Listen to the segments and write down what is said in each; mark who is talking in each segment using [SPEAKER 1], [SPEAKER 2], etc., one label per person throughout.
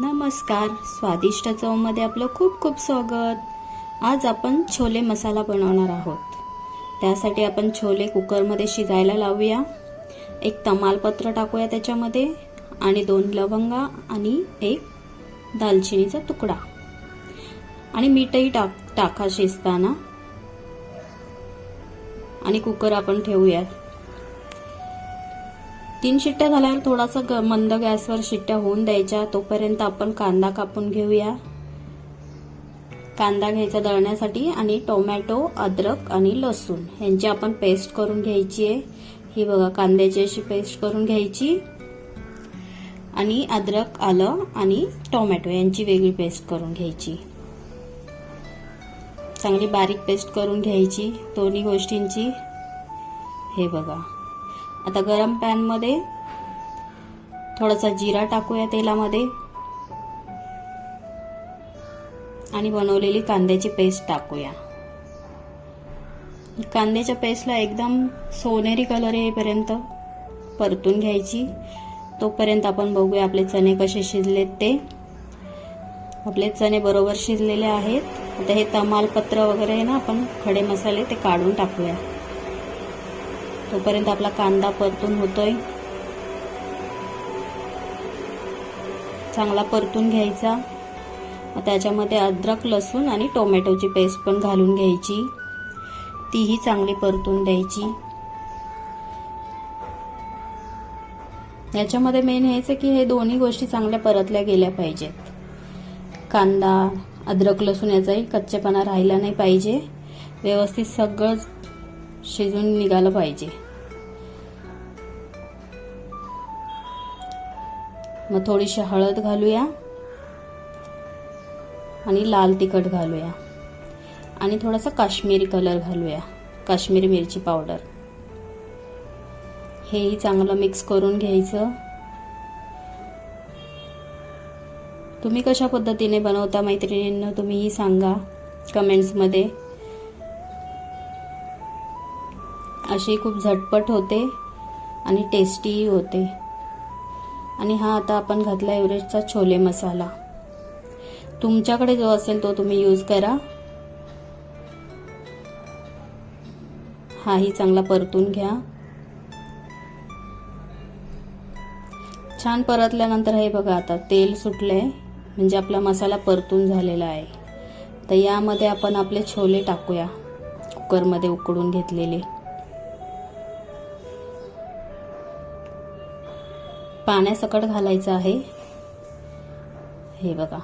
[SPEAKER 1] नमस्कार. स्वादिष्ट चवमध्ये आपलं खूप खूप स्वागत. आज आपण छोले मसाला बनवणार आहोत. त्यासाठी आपण छोले कुकरमध्ये शिजायला लावूया. एक तमालपत्र टाकूया त्याच्यामध्ये आणि दोन लवंगा आणि एक दालचिनीचा तुकडा. आणि मीठही टाक टाका शिजताना. आणि कुकर आपण ठेवूया तीन शिट्ट्या झाल्यावर थोडासा ग- मंद गॅसवर शिट्ट्या होऊन द्यायच्या. तोपर्यंत आपण कांदा कापून घेऊया. कांदा घ्यायचा दळण्यासाठी आणि टोमॅटो अद्रक आणि लसूण यांची आपण पेस्ट करून घ्यायची आहे. ही बघा कांद्याची अशी पेस्ट करून घ्यायची. आणि अद्रक आलं आणि टोमॅटो यांची वेगळी पेस्ट करून घ्यायची. चांगली बारीक पेस्ट करून घ्यायची दोन्ही गोष्टींची. हे बघा. आता गरम पॅनमध्ये थोडासा जिरा टाकूया तेलामध्ये. आणि बनवलेली कांद्याची पेस्ट टाकूया. कांद्याच्या पेस्टला एकदम सोनेरी कलर येईपर्यंत परतून घ्यायची. तोपर्यंत आपण बघूया आपले चणे कसे शिजलेत ते. आपले चणे बरोबर शिजलेले आहेत. आता हे तमालपत्र वगैरे आहे ना आपण खडे मसाले ते काढून टाकूया. तोपर्यंत आपला कांदा परतून होतोय. चांगला परतून घ्यायचा. त्याच्यामध्ये अद्रक लसूण आणि टोमॅटोची पेस्ट पण घालून घ्यायची. तीही चांगली परतून द्यायची. याच्यामध्ये मेन हेच आहे की हे दोन्ही गोष्टी चांगल्या परतल्या गेल्या पाहिजेत. कांदा अद्रक लसूण याचाही कच्चेपणा राहिला नाही पाहिजे. व्यवस्थित सगळं शिजून निघालं पाहिजे. मग थोडीशी हळद घालूया. आणि लाल तिखट घालूया. आणि थोडासा काश्मीरी कलर घालूया. काश्मीरी मिरची पावडर. हेही चांगलं मिक्स करून घ्यायचं. तुम्ही कशा पद्धतीने बनवता मैत्रिणींना तुम्हीही सांगा कमेंट्समध्ये. अशी खूप झटपट होते आणि टेस्टीही होते. आणि हा आता आपण घातला एव्हरेस्टचा छोले मसाला. तुमच्याकडे जो असेल तो तुम्ही यूज करा. हाही चांगला परतून घ्या. छान परतल्यानंतर हे बघा आता तेल सुटलंय म्हणजे आपला मसाला परतून झालेला आहे. तर यामध्ये आपण आपले छोले टाकूया कुकरमध्ये उकडून घेतलेले. पाण्यासकट घालायचं आहे. हे बघा.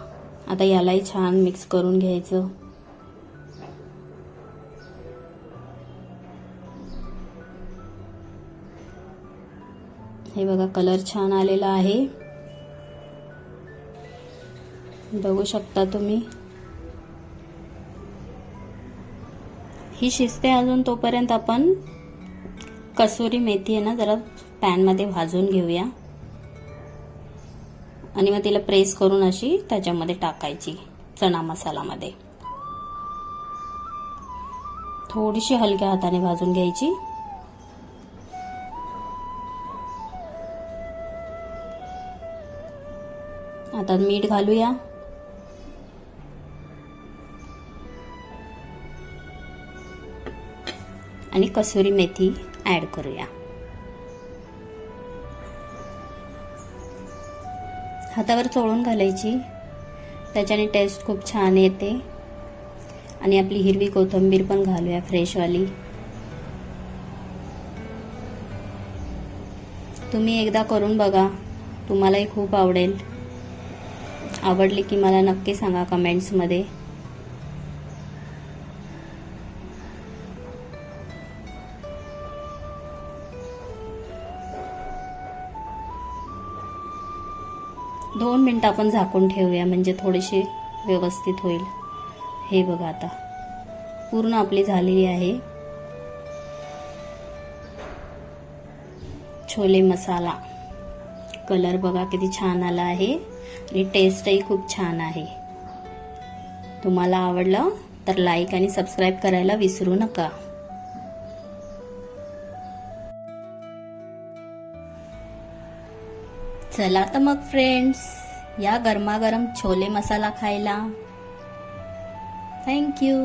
[SPEAKER 1] आता यालाही छान मिक्स करून घ्यायचं. हे बघा कलर छान आलेला आहे. बघू शकता तुम्ही. ही शिजते अजून तोपर्यंत आपण कसुरी मेथी आहे ना जरा पॅनमध्ये भाजून घेऊया. आणि मग तिला प्रेस करून अशी त्याच्यामध्ये टाकायची चणा मसालामध्ये. थोडीशी हलक्या हाताने भाजून घ्यायची. आता मीठ घालूया. आणि कसुरी मेथी ॲड करूया. हातावर चोळून घालायची. त्याच्याने टेस्ट खूप छान येते. आणि आपली हिरवी कोथिंबीर पण घालूया फ्रेशवाली तुम्ही एकदा करून बघा. तुम्हालाही खूप आवडेल. आवडली की मला नक्की सांगा कमेंट्समध्ये दोन मिनटं आपण झाकून ठेवूया म्हणजे थोडेसे व्यवस्थित होईल. हे बघा आता. पूर्ण आपली झालेली आहे. छोले मसाला. कलर बघा किती छान आला आहे. आणि टेस्टही खूप छान आहे. तुम्हाला आवडलं तर लाईक आणि सबस्क्राईब करायला विसरू नका. चला तर मग फ्रेंड्स या गरमागरम छोले मसाला खायला. थँक्यू